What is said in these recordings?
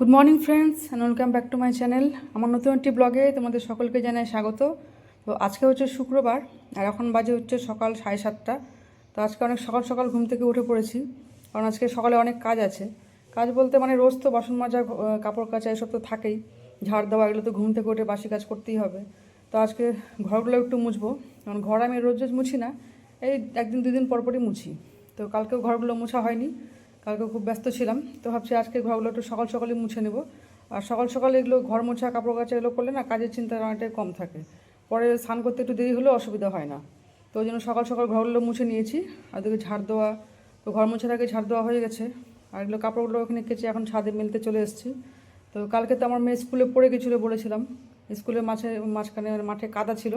Good morning friends and welcome back to my channel আমার নতুন একটি ব্লগে তোমাদের সকলকে জানাই স্বাগত। তো আজকে হচ্ছে শুক্রবার, আর এখন বাজে হচ্ছে সকাল সাড়ে সাতটা। তো আজকে অনেক সকাল সকাল ঘুম থেকে উঠে পড়েছি, কারণ আজকে সকালে অনেক কাজ আছে। কাজ বলতে মানে রোজ তো বাসন মাজা কাপড় কাচা এসব তো থাকেই। ঝাড় দেওয়া এগুলো তো ঘুম থেকে উঠে বাসি কাজ করতেই হবে। তো আজকে ঘরগুলো একটু মুছবো, কারণ ঘর আমি রোজ রোজ মুছি না, এই একদিন দুদিন পরপরই মুছি। তো কালকেও ঘরগুলো মোছা হয়নি কালকে খুব ব্যস্ত ছিলাম, তো ভাবছি আজকে ঘরগুলো একটু সকাল সকালে মুছে নেব। আর সকাল সকালে এগুলো ঘর মোছা, কাপড় কাচা এগুলো করলে না কাজের চিন্তা অনেকটাই কম থাকে। পরে স্নান করতে একটু দেরি হলেও অসুবিধা হয় না। তো ওই জন্য সকাল সকাল ঘরগুলো মুছে নিয়েছি। আর ওদিকে ঝাড় দেওয়া, তো ঘর মোছার আগে ঝাড় দেওয়া হয়ে গেছে। আর এগুলো কাপড়গুলো ওখানে কেচে এখন ছাদে মেলতে চলে এসেছি। তো কালকে তো আমার মেয়ে স্কুলে পড়ে গেছিল বলেছিলাম। স্কুলের মাঝে মাঝখানে মাঠে কাদা ছিল।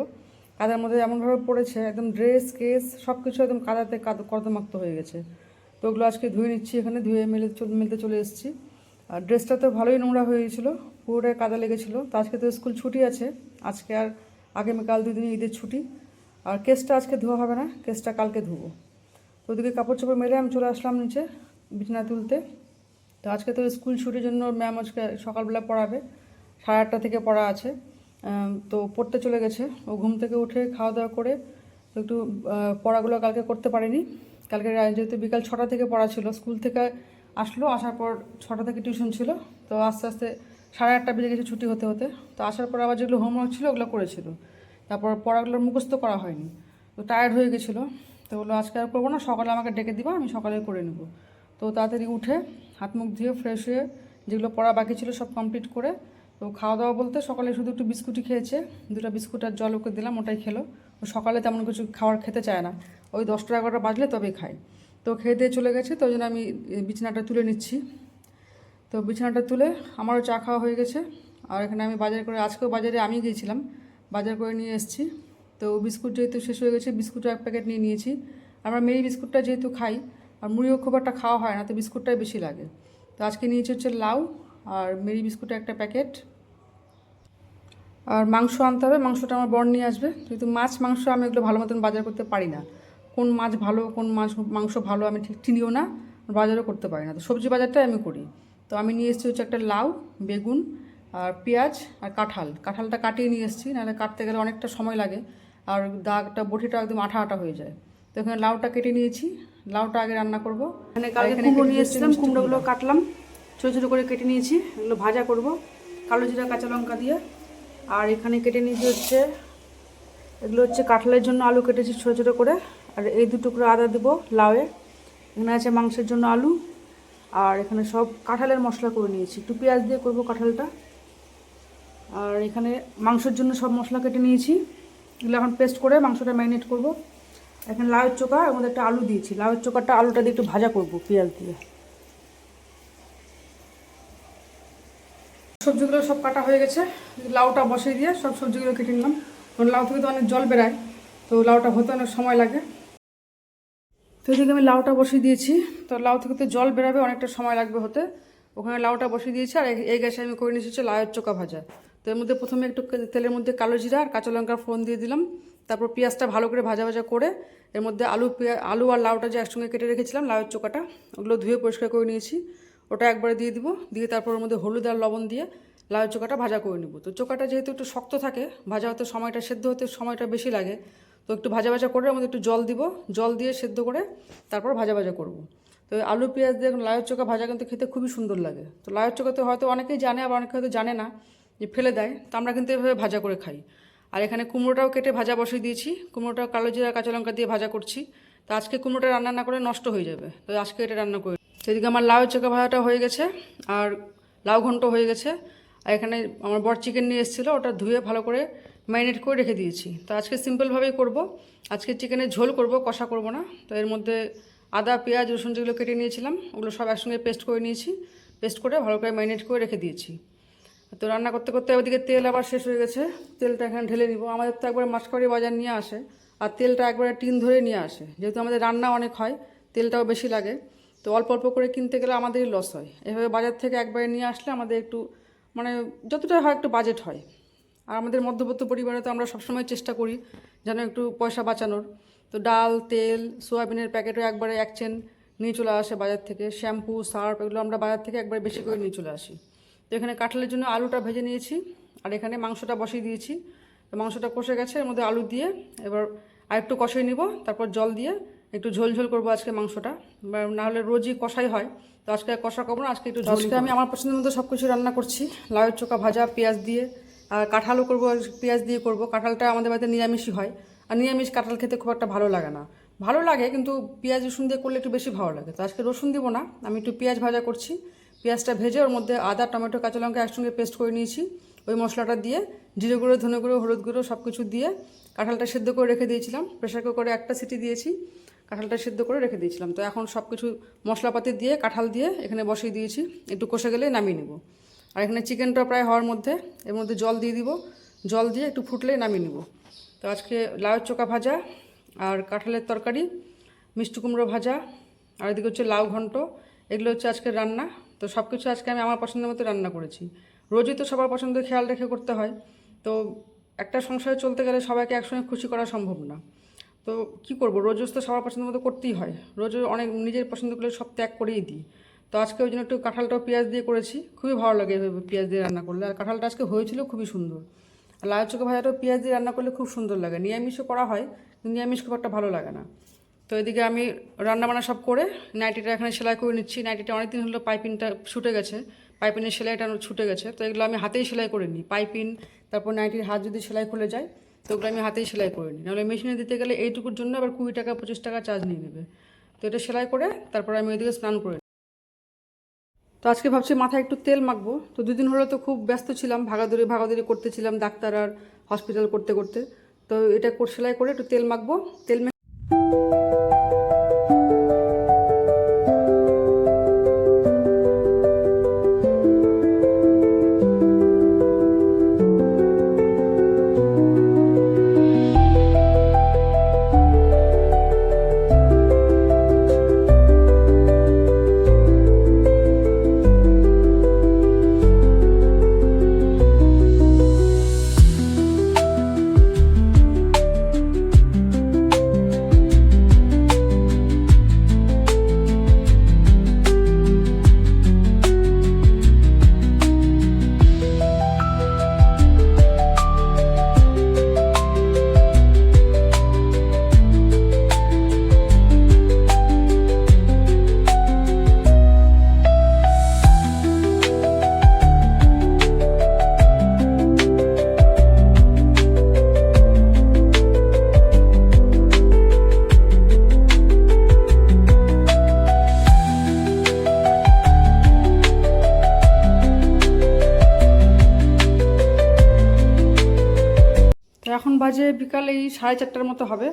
কাদার মধ্যে এমনভাবে পড়েছে, একদম ড্রেস, কেস সব কিছু একদম কাদাতে কাদ, কর্দমাক্ত হয়ে গেছে। তো ওগুলো আজকে ধুয়ে নিচ্ছি এখানে, ধুয়ে মেলে মেলতে চলে এসেছি। আর ড্রেসটা তো ভালোই নোংরা হয়ে গেছিল, পুরোটাই কাদা লেগেছিলো। তো আজকে তো স্কুল ছুটি আছে, আজকে আর আগামীকাল দুদিন ঈদের ছুটি। আর কেসটা আজকে ধোয়া হবে না, কেসটা কালকে ধুবো। তো ওদিকে কাপড় চোপড় মেলে আমি চলে আসলাম নিচে বিছানা তুলতে। তো আজকে তো স্কুল ছুটির জন্য ম্যাম আজকে সকালবেলা পড়াবে, সাড়ে আটটা থেকে পড়া আছে। তো পড়তে চলে গেছে। ও ঘুম থেকে উঠে খাওয়া দাওয়া করে একটু পড়াগুলো কালকে করতে পারিনি। কালকে যেহেতু বিকাল ছটা থেকে পড়া ছিল, স্কুল থেকে আসলো, আসার পর ছটা থেকে টিউশন ছিল। তো আস্তে আস্তে সাড়ে আটটা বেজে গেছে ছুটি হতে হতে। তো আসার পর আবার যেগুলো হোমওয়ার্ক ছিল ওগুলো করেছিল। তারপর পড়াগুলো মুখস্থ করা হয়নি। তো টায়ার্ড হয়ে গেছিল। তো বলল, আজকে আর করব না, সকালে আমাকে ডেকে দিবা, আমি সকালে করে নেব। তো তাড়াতাড়ি উঠে হাত মুখ ধুয়ে ফ্রেশ হয়ে যেগুলো পড়া বাকি ছিল সব কমপ্লিট করে, তো খাওয়া দাওয়া বলতে সকালে শুধু একটু বিস্কুটই খেয়েছে। দুটো বিস্কুট আর জল ওকে দিলাম, ওটাই খেলো। সকালে তেমন কিছু খাবার খেতে চায় না। ওই দশটা এগারোটা বাজলে তবে খায়। তো খেয়ে দিয়ে চলে গেছে, তো জন্য আমি বিছানাটা তুলে নিচ্ছি। তো বিছানাটা তুলে আমারও চা খাওয়া হয়ে গেছে। আর এখানে আমি বাজার করে, আজকেও বাজারে আমি গিয়েছিলাম। বাজার করে নিয়ে এসেছি। তো বিস্কুট যেহেতু শেষ হয়ে গেছে, বিস্কুটও এক প্যাকেট নিয়ে নিয়েছি। আমরা মেরি বিস্কুটটা যেহেতু খাই, আর মুড়িও খুব একটা খাওয়া হয় না, তো বিস্কুটটাই বেশি লাগে। তো আজকে নিয়েছি হচ্ছে লাউ, আর মেরি বিস্কুটের একটা প্যাকেট। আর মাংস আনতে হবে মাংসটা আমার বর নিয়ে আসবে। কিন্তু মাছ মাংস আমি এগুলো ভালো মতন বাজার করতে পারি না। কোন মাছ ভালো কোন মাছ মাংস ভালো আমি ঠিক চিনিও না বাজারও করতে পারি না। তো সবজি বাজারটাই আমি করি। তো আমি নিয়ে এসেছি হচ্ছে একটা লাউ বেগুন আর পেঁয়াজ আর কাঁঠাল। কাঁঠালটা কাটিয়ে নিয়ে এসেছি নাহলে কাটতে গেলে অনেকটা সময় লাগে আর দাগটা বটিটা একদম আঠা আঠা হয়ে যায়। তো এখানে লাউটা কেটে নিয়েছি লাউটা আগে রান্না করব। এখানে কালকে কুমড়ো নিয়ে এসেছিলাম কুমড়োগুলো কাটলাম ছোটো ছোটো করে কেটে নিয়েছি এগুলো ভাজা করব। কালো জিরা কাঁচা লঙ্কা দিয়ে আর এখানে কেটে নিয়েছি হচ্ছে, এগুলো হচ্ছে কাঁঠালের জন্য আলু কেটেছি ছোটো ছোটো করে। আর এই দু টুকরো আদা দেবো লাউয়ে। এখানে আছে মাংসের জন্য আলু। আর এখানে সব কাঁঠালের মশলা করে নিয়েছি। একটু পেঁয়াজ দিয়ে করব কাঁঠালটা। আর এখানে মাংসের জন্য সব মশলা কেটে নিয়েছি। এগুলো এখন পেস্ট করে মাংসটা ম্যারিনেট করব। এখানে লাউয়ের চোখা, এর মধ্যে একটা আলু দিয়েছি। লাউয়ের চোখাটা আলুটা দিয়ে একটু ভাজা করব পেঁয়াজ দিয়ে। সবজিগুলো সব কাটা হয়ে গেছে। লাউটা বসিয়ে দিয়ে সব সবজিগুলো কেটে নিলাম। কারণ লাউ থেকে তো অনেক জল বেরায়, তো লাউটা হতে অনেক সময় লাগে। তো এদিকে আমি লাউটা বসিয়ে দিয়েছি। তো লাউ থেকে তো জল বেরাবে, অনেকটা সময় লাগবে হতে। ওখানে লাউটা বসিয়ে দিয়েছি আর এই- গ্যাসে আমি করে নিয়েছি হচ্ছে লাউয়ের চোকা ভাজা। তো এর মধ্যে প্রথমে একটু তেলের মধ্যে কালো জিরা আর কাঁচা লঙ্কার ফোড়ন দিয়ে দিলাম। তারপর পেঁয়াজটা ভালো করে ভাজা ভাজা করে এর মধ্যে আলু আলু আর লাউটা যে একসঙ্গে কেটে রেখেছিলাম, লাউয়ের চোকাটা ওগুলো ধুয়ে পরিষ্কার করে নিয়েছি। ওটা একবারে দিয়ে দিব, দিয়ে তারপর ওর মধ্যে হলুদ আর লবণ দিয়ে লাউয়ের চোকাটা ভাজা করে নেব। তো চোকাটা যেহেতু একটু শক্ত থাকে, ভাজা হতে সময়টা সেদ্ধ হতে সময়টা বেশি লাগে, তো একটু ভাজা ভাজা করে আমাদের একটু জল দিব, জল দিয়ে সেদ্ধ করে তারপর ভাজা ভাজা করব। তো আলু, পেঁয়াজ দিয়ে লাউয়ের চোখা ভাজা কিন্তু খেতে খুবই সুন্দর লাগে। তো লাউয়ের চোখা তো হয়তো অনেকেই জানে, আবার অনেকে হয়তো জানে না যে ফেলে দেয়, তো আমরা কিন্তু এভাবে ভাজা করে খাই। আর এখানে কুমড়োটাও কেটে ভাজা বসিয়ে দিয়েছি কুমড়োটাও কালো জিরা, কাঁচা লঙ্কা দিয়ে ভাজা করছি। তো আজকে কুমড়োটা রান্না না করে নষ্ট হয়ে যাবে, তো আজকে এটা রান্না করি সেদিকে আমার লাউ চোখা ভাজাটা হয়ে গেছে, আর লাউ ঘন্ট হয়ে গেছে। আর এখানে আমার বর চিকেন নিয়ে এসেছিল, ওটা ধুয়ে ভালো করে ম্যারিনেট করে রেখে দিয়েছি। তো আজকে সিম্পলভাবেই করব। আজকে চিকেনের ঝোল করব, কষা করব না। তো এর মধ্যে আদা, পেঁয়াজ, রসুন যেগুলো কেটে নিয়েছিলাম, ওগুলো সব একসঙ্গে পেস্ট করে নিয়েছি। পেস্ট করে ভালো করে ম্যারিনেট করে রেখে দিয়েছি। তো রান্না করতে করতে ওদিকে তেল আবার শেষ হয়ে গেছে। তেলটা এখানে ঢেলে নিব। আমাদের তো একবার মাসকারি বাজার নিয়ে আসে, আর তেলটা একবারে টিন ধরে নিয়ে আসে। যেহেতু আমাদের রান্না অনেক হয়, তেলটাও বেশি লাগে। তো অল্প অল্প করে কিনতে গেলে আমাদেরই লস হয়। এভাবে বাজার থেকে একবারে নিয়ে আসলে আমাদের একটু মানে যতটা হয় একটু বাজেট হয়। আর আমাদের মধ্যবিত্ত পরিবারে তো আমরা সবসময় চেষ্টা করি যেন একটু পয়সা বাঁচানোর। তো ডাল, তেল, সোয়াবিনের প্যাকেটও একবারে এক চেন নিয়ে চলে আসে বাজার থেকে। শ্যাম্পু, সার্ফ এগুলো আমরা বাজার থেকে একবারে বেশি করে নিয়ে চলে আসি। তো এখানে কাঁঠালের জন্য আলুটা ভেজে নিয়েছি। আর এখানে মাংসটা বসিয়ে দিয়েছি। তো মাংসটা কষে গেছে, এর মধ্যে আলু দিয়ে এবার আরেকটু কষিয়ে নিব। তারপর জল দিয়ে একটু ঝোল ঝোল করব আজকে মাংসটা। বা না হলে রোজই কষাই হয়। তো আজকে কষা করব না আজকে একটু আজকে আমি আমার পছন্দের মতো সব কিছু রান্না করছি। লাউয়ের চোখা ভাজা পেঁয়াজ দিয়ে আর কাঁঠালও করব পেঁয়াজ দিয়ে করব। কাঁঠালটা আমাদের বাড়িতে নিরামিষই হয়। আর নিরামিষ কাঁঠাল খেতে খুব একটা ভালো লাগে না। ভালো লাগে কিন্তু পেঁয়াজ রসুন দিয়ে করলে একটু বেশি ভালো লাগে। তো আজকে রসুন দিব না আমি একটু পেঁয়াজ ভাজা করছি। পেঁয়াজটা ভেজে ওর মধ্যে আদা টমেটো কাঁচা লঙ্কা একসঙ্গে পেস্ট করে নিয়েছি। ওই মশলাটা দিয়ে জিরে গুঁড়ো ধনে গুঁড়ো হলুদ গুঁড়ো সব কিছু দিয়ে কাঁঠালটা সেদ্ধ করে রেখে দিয়েছিলাম। প্রেশার কুকারে একটা সিটি দিয়েছি। কাঁঠালটা সেদ্ধ করে রেখে দিয়েছিলাম। তো এখন সব কিছু মশলাপাতি দিয়ে, কাঁঠাল দিয়ে এখানে বসিয়ে দিয়েছি। একটু কষে গেলে নামিয়ে নেব। আর এখানে চিকেনটা প্রায় হওয়ার মধ্যে, এর মধ্যে জল দিয়ে দিব। জল দিয়ে একটু ফুটলেই নামিয়ে নেব। তো আজকে লাউয়ের চোকা ভাজা আর কাঁঠালের তরকারি, মিষ্টি কুমড়ো ভাজা, আর এদিকে হচ্ছে লাউ ঘন্ট, এগুলো হচ্ছে আজকের রান্না। তো সব কিছু আজকে আমি আমার পছন্দের মতো রান্না করেছি। রোজই তো সবার পছন্দ খেয়াল রেখে করতে হয়। তো একটা সংসারে চলতে গেলে সবাইকে একসঙ্গে খুশি করা সম্ভব না। তো কি করব? রোজ তো সবার পছন্দ মতো করতেই হয়। রোজ অনেক নিজের পছন্দগুলো সব ত্যাগ করেই দিই। তো আজকে ওই জন্য একটু কাঁঠালটাও পেঁয়াজ দিয়ে করেছি। খুবই ভালো লাগে পেঁয়াজ দিয়ে রান্না করলে। আর কাঁঠালটা আজকে হয়েছিল খুবই সুন্দর। আর লাল চোখা ভাজাটাও পেঁয়াজ দিয়ে রান্না করলে খুব সুন্দর লাগে। নিরামিষও করা হয়, কিন্তু নিরামিষ খুব একটা ভালো লাগে না। তো এদিকে আমি রান্নাবান্না সব করে নাইটিটা এখানে সেলাই করে নিচ্ছি। নাইটিটা অনেকদিন হলো পাইপিনটা ছুটে গেছে। পাইপিনের সেলাইটা ছুটে গেছে। তো এগুলো আমি হাতেই সেলাই করে নিই। পাইপিন, তারপর নাইটির হাত যদি সেলাই খুলে যায় তো ওগুলো আমি হাতেই সেলাই করে নিই। নাহলে মেশিনে দিতে গেলে এইটুকুর জন্য আবার কুড়ি টাকা, পঁচিশ টাকা চার্জ নিয়ে নেবে। তো এটা সেলাই করে তারপরে আমি ওইদিকে স্নান করে। তো আজকে ভাবছি মাথায় একটু তেল মাখবো। তো দুদিন হলো তো খুব ব্যস্ত ছিলাম, ভাগাদৌড়ি ভাগাদৌড়ি করতেছিলাম ডাক্তার আর হসপিটাল করতে করতে। তো এটা সেলাই করে একটু তেল মাখবো। তেল মেখে বাজে বিকাল এই সাড়ে চারটার মতো হবে।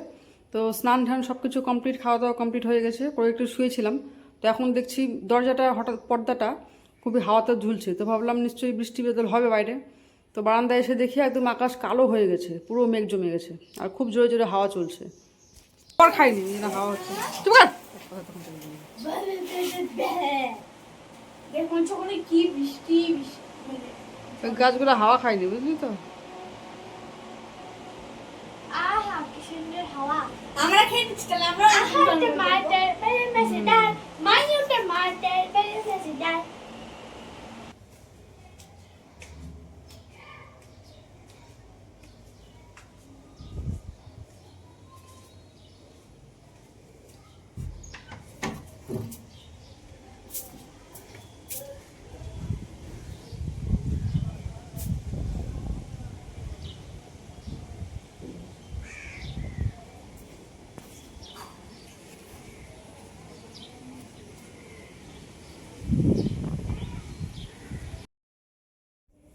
তো স্নান ধান সব কিছু কমপ্লিট খাওয়া দাওয়া কমপ্লিট হয়ে গেছে। করে একটু শুয়েছিলাম। তো এখন দেখছি দরজাটা হঠাৎ পর্দাটা খুবই হাওয়াতে ঝুলছে। তো ভাবলাম নিশ্চয়ই বৃষ্টি বেদল হবে বাইরে। তো বারান্দায় এসে দেখি একদম আকাশ কালো হয়ে গেছে পুরো মেঘ জমে গেছে। আর খুব জোরে জোরে হাওয়া চলছে। পর খাইনি হাওয়া হচ্ছে। গাছগুলো হাওয়া খায়নি বুঝলি তো? কি সুন্দর হাওয়া আমরা খেয়ে নিচ্ছি তাহলে আমরা টমাটার বেলে মজেদার মাইও টমাটার বেলে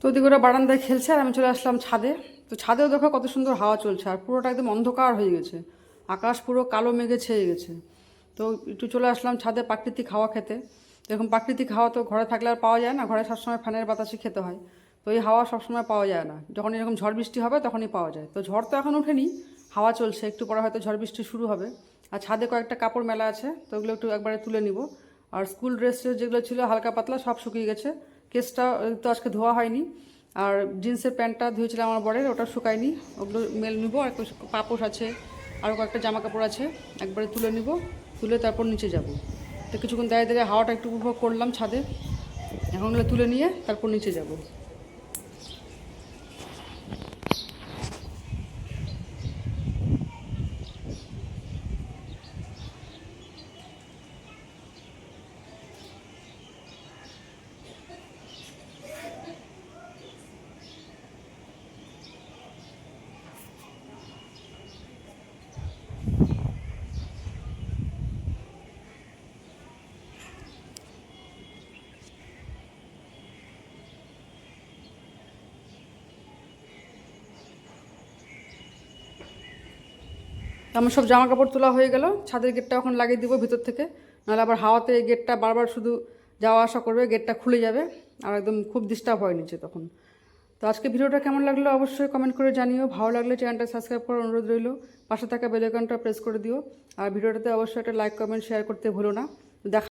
তো ওদিকে ওরা বারান্দায় খেলছে আর আমি চলে আসলাম ছাদে। তো ছাদেও দেখো কত সুন্দর হাওয়া চলছে আর পুরোটা একদম অন্ধকার হয়ে গেছে। আকাশ পুরো কালো মেঘে ছেয়ে গেছে। তো একটু চলে আসলাম ছাদে প্রাকৃতিক হাওয়া খেতে। এরকম প্রাকৃতিক হাওয়া তো ঘরে থাকলে আর পাওয়া যায় না। ঘরে সবসময় ফ্যানের বাতাসে খেতে হয়। তো এই হাওয়া সবসময় পাওয়া যায় না। যখন এরকম ঝড় বৃষ্টি হবে তখনই পাওয়া যায়। তো ঝড় তো এখন ওঠেনি, হাওয়া চলছে। একটু পরে হয়তো ঝড় বৃষ্টি শুরু হবে। আর ছাদে কয়েকটা কাপড় মেলা আছে, তো ওগুলো একটু একবারে তুলে নিব। আর স্কুল ড্রেস যেগুলো ছিল হালকা পাতলা সব শুকিয়ে গেছে। কেসটা তো আজকে ধোয়া হয়নি। আর জিন্সের প্যান্টটা ধুয়েছিলাম আমার বরের, ওটা শুকায়নি। ওগুলো মেল নিব, আর পাপোশ আছে আরও কয়েকটা জামা কাপড় আছে, একবারে তুলে নিব, তুলে তারপর নিচে যাব। তো কিছুক্ষণ দাঁড়িয়ে দাঁড়িয়ে হাওয়াটা একটু উপভোগ করলাম ছাদে। এখন তুলে নিয়ে তারপর নিচে যাব। আমার সব জামা কাপড় তোলা হয়ে গেল, ছাদের গেটটা এখন লাগিয়ে দিব ভিতর থেকে। নাহলে আবার হাওয়াতে এই গেটটা বারবার শুধু যাওয়া আসা করবে, গেটটা খুলে যাবে আর একদম খুব ডিস্টার্ব হয় নিচে তখন। তো আজকে ভিডিওটা কেমন লাগল অবশ্যই কমেন্ট করে জানিও। ভালো লাগলে চ্যানেলটা সাবস্ক্রাইব করার অনুরোধ রইল। পাশে থাকা বেলাইকনটা প্রেস করে দিও। আর ভিডিওটাতে অবশ্যই একটা লাইক কমেন্ট শেয়ার করতে ভুলো না। দেখা